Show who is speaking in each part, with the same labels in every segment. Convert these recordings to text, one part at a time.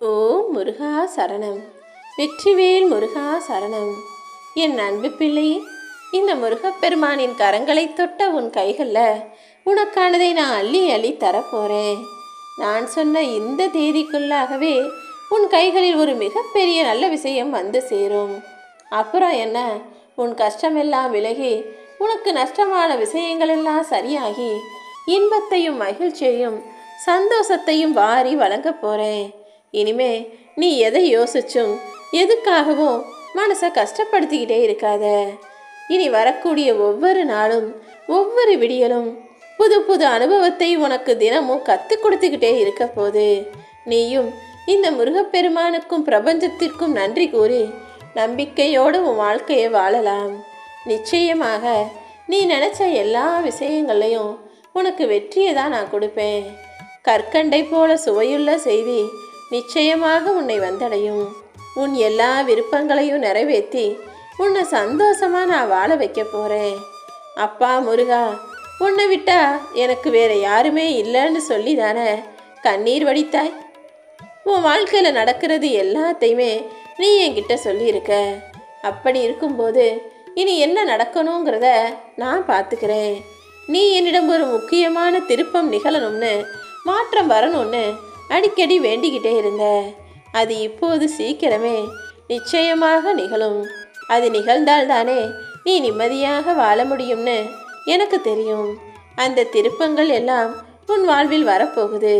Speaker 1: ஓ முருகா சரணம். வெற்றிவேல் முருகா சரணம். என் அன்பு பிள்ளையே இந்த முருகப்பெருமானின் கரங்களை தொட்ட உன் கைகளில் உனக்கானதை நான் அள்ளி அள்ளி தரப்போகிறேன் நான் சொன்ன இந்த தேதிக்குள்ளாகவே உன் கைகளில் ஒரு மிகப்பெரிய நல்ல விஷயம் வந்து சேரும். அப்புறம் என்ன? உன் கஷ்டமெல்லாம் விலகி உனக்கு நஷ்டமான விஷயங்களெல்லாம் சரியாகி இன்பத்தையும் மகிழ்ச்சியையும் சந்தோஷத்தையும் வாரி வழங்க போகிறேன் இனிமே நீ எதை யோசிச்சும் எதுக்காகவும் மனசை கஷ்டப்படுத்திக்கிட்டே இருக்காத. இனி வரக்கூடிய ஒவ்வொரு நாளும் ஒவ்வொரு விடியலும் புது புது அனுபவத்தை உனக்கு தினமும் கற்றுக் கொடுத்துக்கிட்டே இருக்க போது நீயும் இந்த முருகப்பெருமானுக்கும் பிரபஞ்சத்திற்கும் நன்றி கூறி நம்பிக்கையோடு உன் வாழ்க்கையை வாழலாம். நிச்சயமாக நீ நினச்ச எல்லா விஷயங்களையும் உனக்கு வெற்றியை தான் நான் கொடுப்பேன். கற்கண்டை போல சுவையுள்ள செய்தி நிச்சயமாக உன்னை வந்தடையும். உன் எல்லா விருப்பங்களையும் நிறைவேற்றி உன்னை சந்தோஷமாக நான் வாழ வைக்க போகிறேன் அப்பா முருகா உன்னை விட்டா எனக்கு வேற யாருமே இல்லைன்னு சொல்லி தானே கண்ணீர் வடித்தாய்? உன் வாழ்க்கையில் நடக்கிறது எல்லாத்தையுமே நீ என்கிட்ட சொல்லியிருக்க. அப்படி இருக்கும்போது இனி என்ன நடக்கணுங்கிறத நான் பார்த்துக்கிறேன். நீ என்னிடம் ஒரு முக்கியமான திருப்பம் நிகழணும்னு மாற்றம் வரணும்னு அடிக்கடி வேண்டிக்கிட்டே இருந்த. அது இப்போது சீக்கிரமே நிச்சயமாக நிகழும். அது நிகழ்ந்தால்தானே நீ நிம்மதியாக வாழ முடியும்னு எனக்கு தெரியும். அந்த திருப்பங்கள் எல்லாம் உன் வாழ்வில் வரப்போகுது.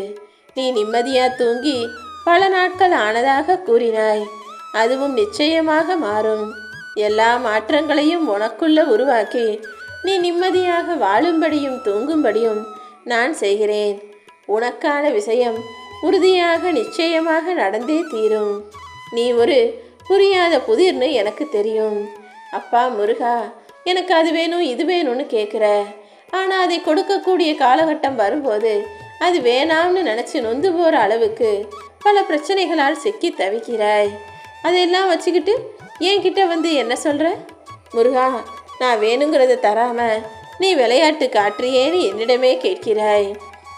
Speaker 1: நீ நிம்மதியாக தூங்கி பல நாட்கள் ஆனதாக கூறினாய். அதுவும் நிச்சயமாக மாறும். எல்லா மாற்றங்களையும் உனக்குள்ள உருவாக்கி நீ நிம்மதியாக வாழும்படியும் தூங்கும்படியும் நான் செய்கிறேன். உனக்கான விஷயம் உறுதியாக நிச்சயமாக நடந்தே தீரும். நீ ஒரு புரியாத புதிர்னு எனக்கு தெரியும். அப்பா முருகா எனக்கு அது வேணும் இது வேணும்னு கேட்குற ஆனால் அதை கொடுக்கக்கூடிய காலகட்டம் வரும்போது அது வேணாம்னு நினச்சி நொந்து போகிற அளவுக்கு பல பிரச்சனைகளால் சிக்கி தவிக்கிறாய். அதையெல்லாம் வச்சுக்கிட்டு என்கிட்ட வந்து என்ன சொல்கிற முருகா நான் வேணுங்கிறத தராமல் நீ விளையாட்டு காட்டுறியேன்னு என்னிடமே கேட்கிறாய்.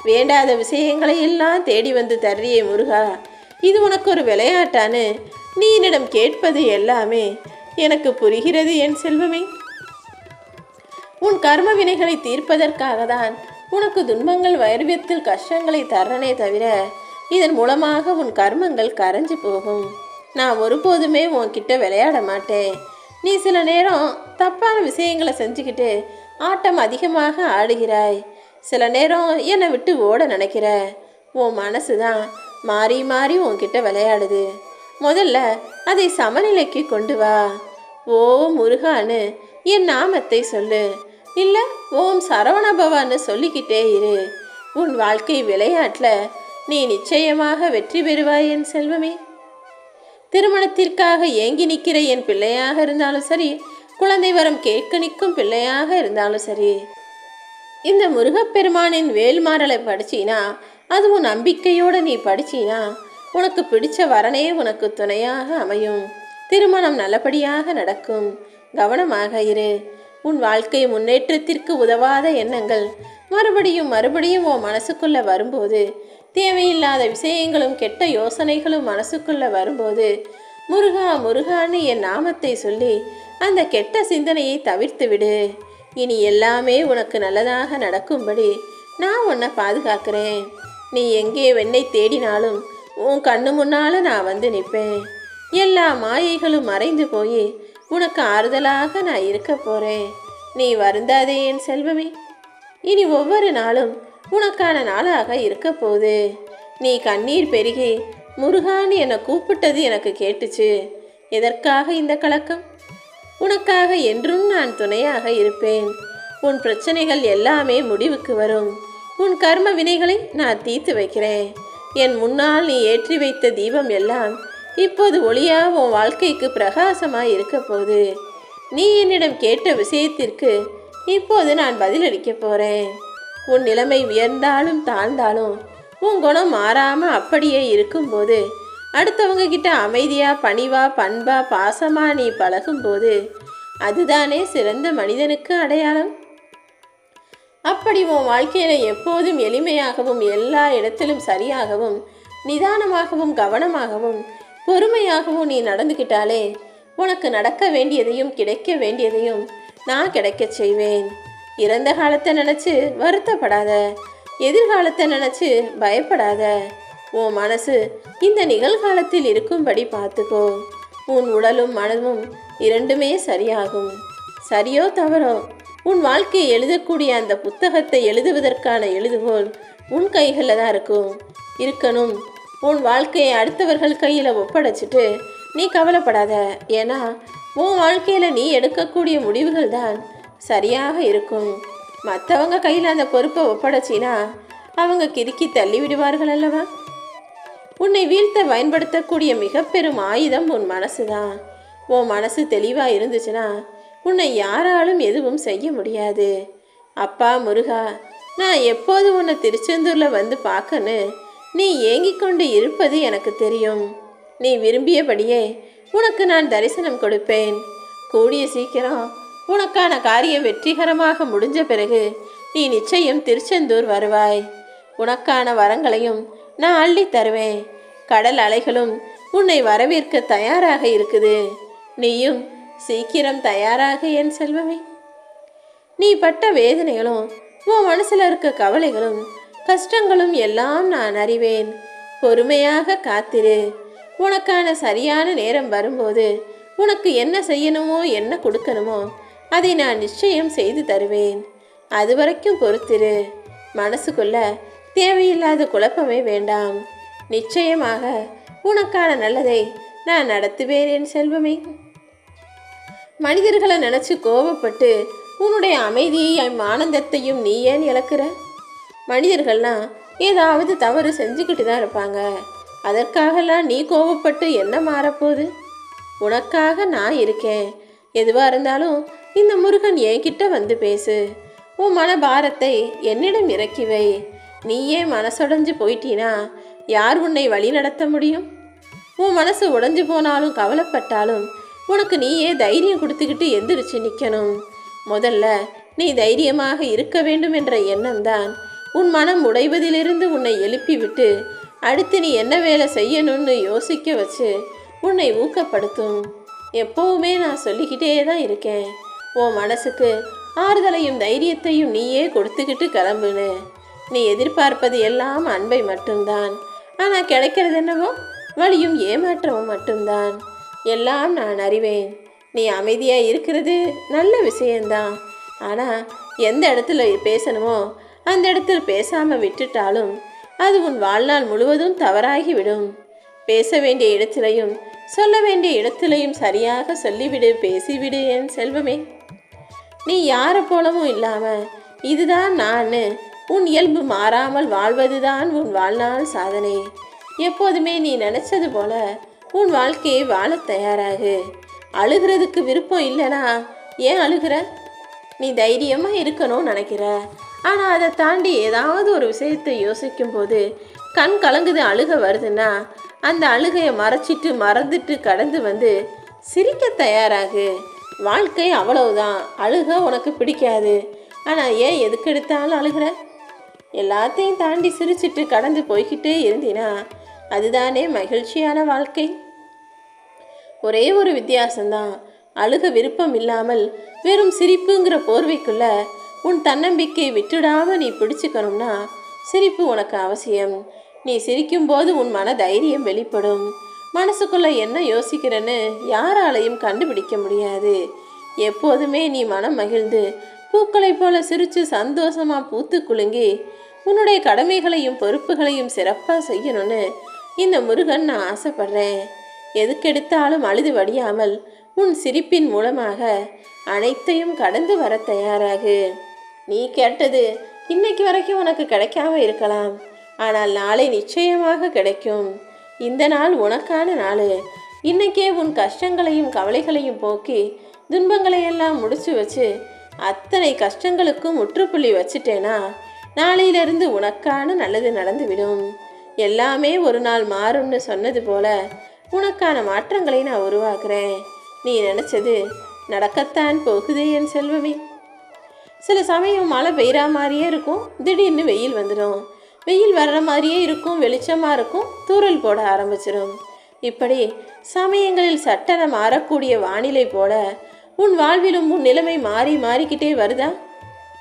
Speaker 1: வேண்டாத விஷயங்களை எல்லாம் தேடி வந்து தர்றியே முருகா. இது உனக்கு ஒரு விளையாட்டான்னு நீ என்னிடம் கேட்பது எல்லாமே எனக்கு புரிகிறது என் செல்வமே. உன் கர்ம வினைகளை தீர்ப்பதற்காக தான் உனக்கு துன்பங்கள் வைரவியத்தில் கஷ்டங்களை தர்றனே தவிர இதன் மூலமாக உன் கர்மங்கள் கரைஞ்சு போகும். நான் ஒருபோதுமே உன்கிட்ட விளையாட மாட்டேன். நீ சில நேரம் தப்பான விஷயங்களை செஞ்சுக்கிட்டு ஆட்டம் அதிகமாக ஆடுகிறாய். சில நேரம் என்னை விட்டு ஓட நினைக்கிற. உன் மனசு தான் மாறி மாறி உன்கிட்ட விளையாடுது. முதல்ல அதை சமநிலைக்கு கொண்டு வா. ஓ முருகான்னு என் நாமத்தை சொல்லு. இல்லை ஓம் சரவணபவான்னு சொல்லிக்கிட்டே இரு. உன் வாழ்க்கை விளையாட்டில் நீ நிச்சயமாக வெற்றி பெறுவாய் என் செல்வமே. திருமணத்திற்காக ஏங்கி நிற்கிற என் பிள்ளையாக இருந்தாலும் சரி குழந்தை வரம் கேட்க நிற்கும் பிள்ளையாக இருந்தாலும் சரி இந்த முருகப்பெருமானின் வேல்மாறலை படிச்சினா அதுவும் நம்பிக்கையோடு நீ படிச்சினா உனக்கு பிடிச்ச வரனே உனக்கு துணையாக அமையும். திருமணம் நல்லபடியாக நடக்கும். கவனமாக இரு. உன் வாழ்க்கை முன்னேற்றத்திற்கு உதவாத எண்ணங்கள் மறுபடியும் மறுபடியும் உன் மனசுக்குள்ள வரும்போது தேவையில்லாத விஷயங்களும் கெட்ட யோசனைகளும் மனசுக்குள்ள வரும்போது முருகா முருகான்னு என் நாமத்தை சொல்லி அந்த கெட்ட சிந்தனையை தவிர்த்து விடு இனி எல்லாமே உனக்கு நல்லதாக நடக்கும்படி நான் உன்னை பாதுகாக்கிறேன். நீ எங்கே வெண்ணை தேடினாலும் உன் கண்ணு முன்னால நான் வந்து நிற்பேன். எல்லா மாயைகளும் மறைந்து போய் உனக்கு ஆறுதலாக நான் இருக்க போறேன். நீ வருந்தாதே என் செல்வமே. இனி ஒவ்வொரு நாளும் உனக்கான நாளாக இருக்க போகுது. நீ கண்ணீர் பெருகி முருகான்னு என்னை கூப்பிட்டது எனக்கு கேட்டுச்சு. எதற்காக இந்த கலக்கம்? உனக்காக என்றும் நான் துணையாக இருப்பேன். உன் பிரச்சனைகள் எல்லாமே முடிவுக்கு வரும். உன் கர்ம வினைகளை நான் தீர்த்து வைக்கிறேன். என் முன்னால் நீ ஏற்றி வைத்த தீபம் எல்லாம் இப்போது ஒளியா உன் வாழ்க்கைக்கு பிரகாசமாக இருக்க போகுது. நீ என்னிடம் கேட்ட விஷயத்திற்கு இப்போது நான் பதிலளிக்க போறேன். உன் நிலைமை உயர்ந்தாலும் தாழ்ந்தாலும் உன் குணம் மாறாம அப்படியே இருக்கும்போது அடுத்தவங்க கிட்ட அமைதியாக பணிவா பண்பா பாசமாக நீ பழகும்போது அதுதானே சிறந்த மனிதனுக்கு அடையாளம்? அப்படி உன் வாழ்க்கையில் எப்போதும் எளிமையாகவும் எல்லா இடத்திலும் சரியாகவும் நிதானமாகவும் கவனமாகவும் பொறுமையாகவும் நீ நடந்துக்கிட்டாலே உனக்கு நடக்க வேண்டியதையும் கிடைக்க வேண்டியதையும் நான் கிடைக்கச் செய்வேன். இறந்த காலத்தை நினச்சி வருத்தப்படாத எதிர்காலத்தை நினச்சி பயப்படாத உன் மனசு இந்த நிகழ்காலத்தில் இருக்கும்படி பார்த்துக்கோ. உன் உடலும் மனதும் இரண்டுமே சரியாகும். சரியோ தவறோ? உன் வாழ்க்கையை எழுதக்கூடிய அந்த புத்தகத்தை எழுதுவதற்கான எழுதுகோல் உன் கைகளில் தான் இருக்கும். இருக்கணும். உன் வாழ்க்கையை அடுத்தவர்கள் கையில் ஒப்படைச்சிட்டு நீ கவலைப்படாத. ஏன்னா உன் வாழ்க்கையில் நீ எடுக்கக்கூடிய முடிவுகள் தான் சரியாக இருக்கும். மற்றவங்க கையில் அந்த பொறுப்பை ஒப்படைச்சினா அவங்க கிறுக்கி தள்ளி விடுவார்கள் அல்லவா? உன்னை வீழ்த்த பயன்படுத்தக்கூடிய மிக பெரும் ஆயுதம் உன் மனசு தான் உன் மனசு தெளிவாக இருந்துச்சுன்னா உன்னை யாராலும் எதுவும் செய்ய முடியாது. அப்பா முருகா நான் எப்போது உன்னை திருச்செந்தூரில் வந்து பார்க்கன்னு நீ ஏங்கிக் கொண்டு இருப்பது எனக்கு தெரியும். நீ விரும்பியபடியே உனக்கு நான் தரிசனம் கொடுப்பேன். கூடிய சீக்கிரம் உனக்கான காரியம் வெற்றிகரமாக முடிஞ்ச பிறகு நீ நிச்சயம் திருச்செந்தூர் வருவாய். உனக்கான வரங்களையும் நான் அள்ளி தருவேன். கடல் அலைகளும் உன்னை வரவேற்க தயாராக இருக்குது. நீயும் சீக்கிரம் தயாராக என் செல்வமே. நீ பட்ட வேதனைகளும் உன் மனசில் இருக்க கவலைகளும் கஷ்டங்களும் எல்லாம் நான் அறிவேன். பொறுமையாக காத்திரு. உனக்கான சரியான நேரம் வரும்போது உனக்கு என்ன செய்யணுமோ என்ன கொடுக்கணுமோ அதை நான் நிச்சயம் செய்து தருவேன். அது வரைக்கும் பொறுத்திரு. மனசுக்குள்ள தேவையில்லாத குழப்பமே வேண்டாம். நிச்சயமாக உனக்கான நல்லதை நான் நடத்துவேன் என் செல்வமே. மனிதர்களை நினச்சி கோபப்பட்டு உன்னுடைய அமைதியையும் ஆனந்தத்தையும் நீ ஏன் இழக்கிற? மனிதர்கள்னா ஏதாவது தவறு செஞ்சுக்கிட்டு தான் இருப்பாங்க. அதற்காகலாம் நீ கோபப்பட்டு என்ன மாறப்போகுது? உனக்காக நான் இருக்கேன். எதுவாக இருந்தாலும் இந்த முருகன் என்கிட்ட வந்து பேசு. உன் மன பாரத்தை என்னிடம் இறக்கி வை. நீயே மனசுடைஞ்சு போயிட்டீனா யார் உன்னை வழி நடத்த முடியும்? உன் மனசு உடைஞ்சு போனாலும் கவலைப்பட்டாலும் உனக்கு நீயே தைரியம் கொடுத்துக்கிட்டு எந்திரிச்சு நிற்கணும் முதல்ல நீ தைரியமாக இருக்க வேண்டும் என்ற எண்ணம் தான் உன் மனம் உடைவதிலிருந்து உன்னை எழுப்பிவிட்டு அடுத்து நீ என்ன வேலை செய்யணும்னு யோசிக்க வச்சு உன்னை ஊக்கப்படுத்தும். எப்போவுமே நான் சொல்லிக்கிட்டே தான் இருக்கேன். உன் மனசுக்கு ஆறுதலையும் தைரியத்தையும் நீயே கொடுத்துக்கிட்டு கிளம்புன்னு. நீ எதிர்பார்ப்பது எல்லாம் அன்பை மட்டும்தான். ஆனால் கிடைக்கிறது என்னவோ? வழியும் ஏமாற்றமும் மட்டும்தான். எல்லாம் நான் அறிவேன். நீ அமைதியாக இருக்கிறது நல்ல விஷயந்தான் ஆனால் எந்த இடத்துல பேசணுமோ அந்த இடத்துல பேசாமல் விட்டுட்டாலும் அது உன் வாழ்நாள் முழுவதும் தவறாகிவிடும். பேச வேண்டிய இடத்திலையும் சொல்ல வேண்டிய இடத்திலையும் சரியாக சொல்லிவிடு பேசிவிடு என் செல்வமே. நீ யாரை போலவும் இல்லாமல் இதுதான் நான் உன் இயல்பு மாறாமல் வாழ்வதுதான் உன் வாழ்நாள் சாதனை. எப்போதுமே நீ நினைச்சது போல உன் வாழ்க்கையை வாழத் தயாராகு. அழுகிறதுக்கு விருப்பம் இல்லைனா ஏன் அழுகிற? நீ தைரியமாக இருக்கணும்னு நினைக்கிற. ஆனால் அதை தாண்டி ஏதாவது ஒரு விஷயத்தை யோசிக்கும் போது கண் கலங்குது அழுக வருதுன்னா அந்த அழுகையை மறைச்சிட்டு மறந்துட்டு கடந்து வந்து சிரிக்க தயாராகு. வாழ்க்கை அவ்வளவுதான். அழுக உனக்கு பிடிக்காது. ஆனால் ஏன் எதுக்கு எடுத்தாலும் அழுகிற? எல்லாத்தையும் தாண்டி சிரிச்சிட்டு கடந்து போய்கிட்டே இருந்தினா அதுதானே மகிழ்ச்சியான வாழ்க்கை. ஒரே ஒரு வித்தியாசம்தான். அழுக விருப்பம் இல்லாமல் வெறும் சிரிப்புங்கிற போர்வைக்குள்ள உன் தன்னம்பிக்கை விட்டுடாம நீ பிடிச்சுக்கணும்னா சிரிப்பு உனக்கு அவசியம். நீ சிரிக்கும்போது உன் மன தைரியம் வெளிப்படும். மனசுக்குள்ள என்ன யோசிக்கிறேன்னு யாராலையும் கண்டுபிடிக்க முடியாது. எப்போதுமே நீ மனம் மகிழ்ந்து பூக்களைப் போல சிரித்து சந்தோஷமாக பூத்து குலுங்கி உன்னுடைய கடமைகளையும் பொறுப்புகளையும் சிறப்பாக செய்யணும்னு இந்த முருகன் நான் ஆசைப்படுறேன். எதுக்கெடுத்தாலும் அழுது வடியாமல் உன் சிரிப்பின் மூலமாக அனைத்தையும் கடந்து வர தயாராகு. நீ கேட்டது இன்னைக்கு வரைக்கும் உனக்கு கிடைக்காம இருக்கலாம். ஆனால் நாளை நிச்சயமாக கிடைக்கும். இந்த நாள் உனக்கான நாள். இன்னைக்கே உன் கஷ்டங்களையும் கவலைகளையும் போக்கி துன்பங்களை எல்லாம் முடிச்சு வச்சு அத்தனை கஷ்டங்களுக்கும் முற்றுப்புள்ளி வச்சுட்டேனா? நாளையிலிருந்து உனக்கான நல்லது நடந்து விடும் எல்லாமே ஒரு நாள் மாறும்னு சொன்னது போல உனக்கான மாற்றங்களை நான் உருவாக்குறேன். நீ நினச்சது நடக்கத்தான் போகுதே என் செல்வமே. சில சமயம் மழை பெய்கிற மாதிரியே இருக்கும் திடீர்னு வெயில் வந்துடும். வெயில் வர்ற மாதிரியே இருக்கும் வெளிச்சமாக இருக்கும் தூறல் போட ஆரம்பிச்சிடும். இப்படி சமயங்களில் சட்டென மாறக்கூடிய வானிலை போல உன் வாழ்விலும் உன் நிலைமை மாறி மாறிக்கிட்டே வருதா?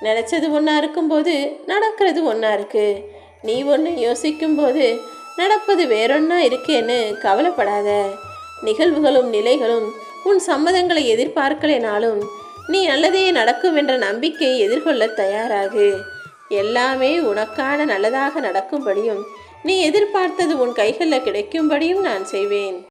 Speaker 1: நினச்சது ஒன்றா இருக்கும்போது நடக்கிறது ஒன்றா இருக்கு. நீ ஒன்று யோசிக்கும்போது நடப்பது வேறொன்னா இருக்கேன்னு கவலைப்படாத. நிகழ்வுகளும் நிலைகளும் உன் சம்மதங்களை எதிர்பார்க்கலைனாலும் நீ நல்லதே நடக்கும் என்ற நம்பிக்கையை எதிர்கொள்ள தயாராகு. எல்லாமே உனக்கான நல்லதாக நடக்கும்படியும் நீ எதிர்பார்த்தது உன் கைகளில் கிடைக்கும்படியும் நான் செய்வேன்.